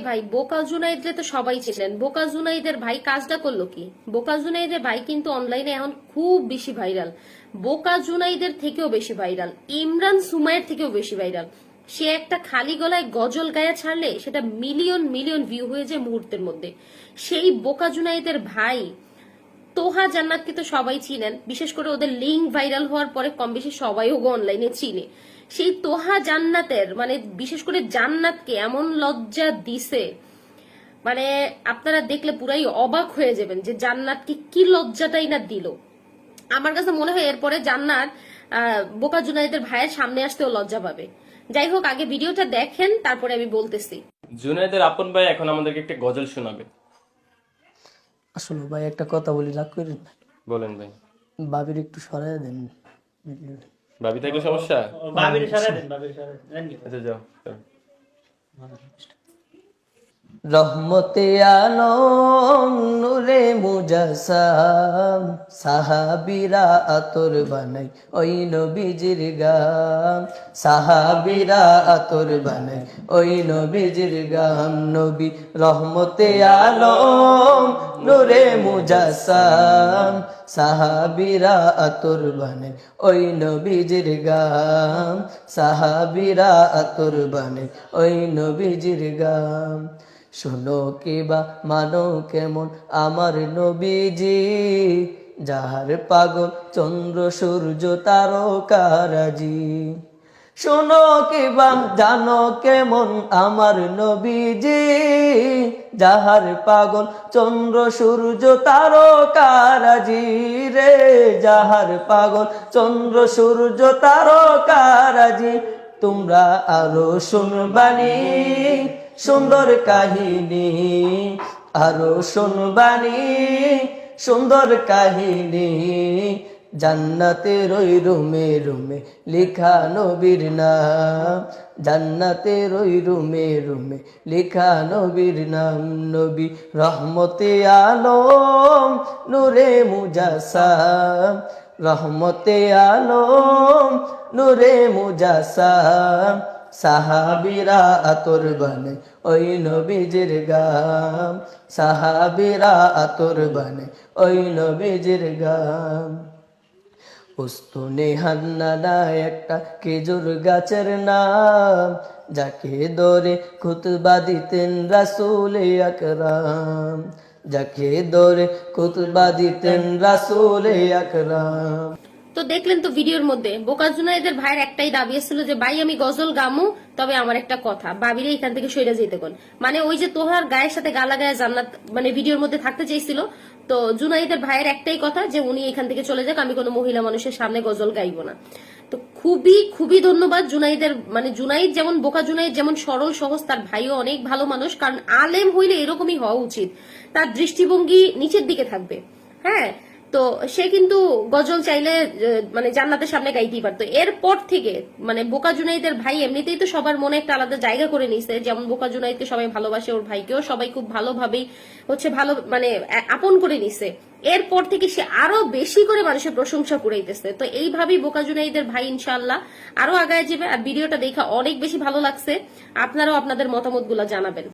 ভাই, বোকা জুনাইদরে তো সবাই ছিলেন। বোকা জুনাইদের ভাই কাজটা করল কি? বোকা জুনাইদের ভাই কিন্তু অনলাইনে এখন খুব বেশি ভাইরাল বোকা জুনাইদের থেকেও বেশি ভাইরাল ইমরান সুমাইয়ের থেকেও বেশি ভাইরাল সে একটা খালি গলায় গজল গায়া ছাড়লে সেটা মিলিয়ন মিলিয়ন ভিউ হয়ে যায় মুহূর্তের মধ্যে। সেই বোকা জুনাইদের ভাই তোহা জান্নাতকে তো সবাই চিনেন। বিশেষ করে ওদের লিঙ্ক ভাইরাল হওয়ার পরে কম বেশি সবাই ওগো অনলাইনে চিনে। সেই তোহা জান্নাতের মানে বিশেষ করে জান্নাতকে এমন লজ্জা দিছে মানে আপনারা দেখলে পুরাই অবাক হয়ে যাবেন যে জান্নাতকে কি লজ্জাটাই না দিল। আমার কাছে মনে হয় এরপরে জান্নাত বোকা জুনাইদের ভাইয়ের সামনে আসতেও লজ্জা পাবে। যাই হোক, আগে ভিডিওটা দেখেন, তারপরে আমি বলতেছি। জুনাইদের আপন ভাই এখন আমাদেরকে একটা গজল শোনাবে। আসলে ভাই একটা কথা বলি রাগ করেন না? বলেন ভাই। বাবির একটু সরাই দেন। ভাবি থাকলে সমস্যা? বাবির সরাই দেন বাবির সরাই দেন। আচ্ছা যাও। রহমতে আলম নূরে মুজাসাম, সাহাবিরা আতর বানাই ওই নবীজির গাম। সাহাবিরা আতর বানাই ওই নবীজির গাম। নবী রহমতে আলম নূরে মুজাসাম, সাহাবিরা আতর বানে ওই নবীজির গাম। সাহাবিরা আতর বানাই ওই নবীজির গাম। শোনো কিবা মানো কেমন আমার নবীজি? যাহার পাগল চন্দ্র, সূর্য, তারকারাজি। শোনো কিবা জানো কেমন আমার নবীজি? যাহার পাগল চন্দ্র, সূর্য, তারকারাজি রে। যাহার পাগল চন্দ্র, সূর্য, তারকারাজি, তোমরা আরও শুনবানি সুন্দর কাহিনী, আরও শুনবানি সুন্দর কাহিনী জান্নাতের ওই রুমে রুমে লিখা নবীর নাম। জান্নাতের ওই রুমে রুমে লিখা নবীর নাম। নবী রহমতে আলম, নূরে মুজাসাম। রহমতে আলম, নূরে মুজাসাম। সাহাবিরা আতর বানে, ওই নবীজির গাম। সাহাবিরা আতর বানে, ওই নবীজির গাম। উস্তুনে হান্নানা একটা খেজুর গাছের নাম, যাকে দরে খুতবা দিতেন রাসুল আকরাম। যাকে দরে খুতবা দিতেন রাসুল আকরাম। তো দেখলেন তো ভিডিওর মধ্যে, বোকা জুনাইদের ভাইয়ের একটাই দাবি ছিল যে, ভাই, আমি গজল গামু, তবে আমার একটা কথা, বাবিরে এখান থেকে সইরা যেতে কোন। মানে ওই যে তোহার গায়ের সাথে গালা গায়ে জান্নাত মানে ভিডিওর মধ্যে থাকতে চাইছিল। তো জুনাইদের ভাইয়ের একটাই কথা যে, উনি এখান থেকে চলে যাক, আমি কোনো মহিলা মানুষের সামনে গজল গাইবো না। তো খুবই খুবই ধন্যবাদ জুনাইদের মানে জুনাইদ যেমন, বোকা জুনাইদ যেমন সরল, সহজ, তার ভাইও অনেক ভালো মানুষ, কারণ আলেম হইলে এরকমই হওয়া উচিত। তার দৃষ্টিভঙ্গি নিচের দিকে থাকবে। হ্যাঁ তো সে কিন্তু গজল চাইলে মানে জান্নাতের সামনে গাইতেই পারতো। এরপর থেকে মানে বোকা জুনাইদের ভাই এমনিতেই তো সবার মনে একটা আলাদা জায়গা করে নিছে যেমন বোকা জুনাইদকে সবাই ভালোবাসে ওর ভাইকেও, সবাই খুব ভালোভাবেই হচ্ছে ভালো মানে আপন করে নিছে এরপর থেকে সে আরও বেশি করে মানুষের প্রশংসা কুড়াইতেছে। তো এইভাবেই বোকা জুনাইদের ভাই ইনশাল্লাহ আরও আগায় যাবে। আর ভিডিওটা দেখা অনেক বেশি ভালো লাগছে। আপনারাও আপনাদের মতামত জানাবেন।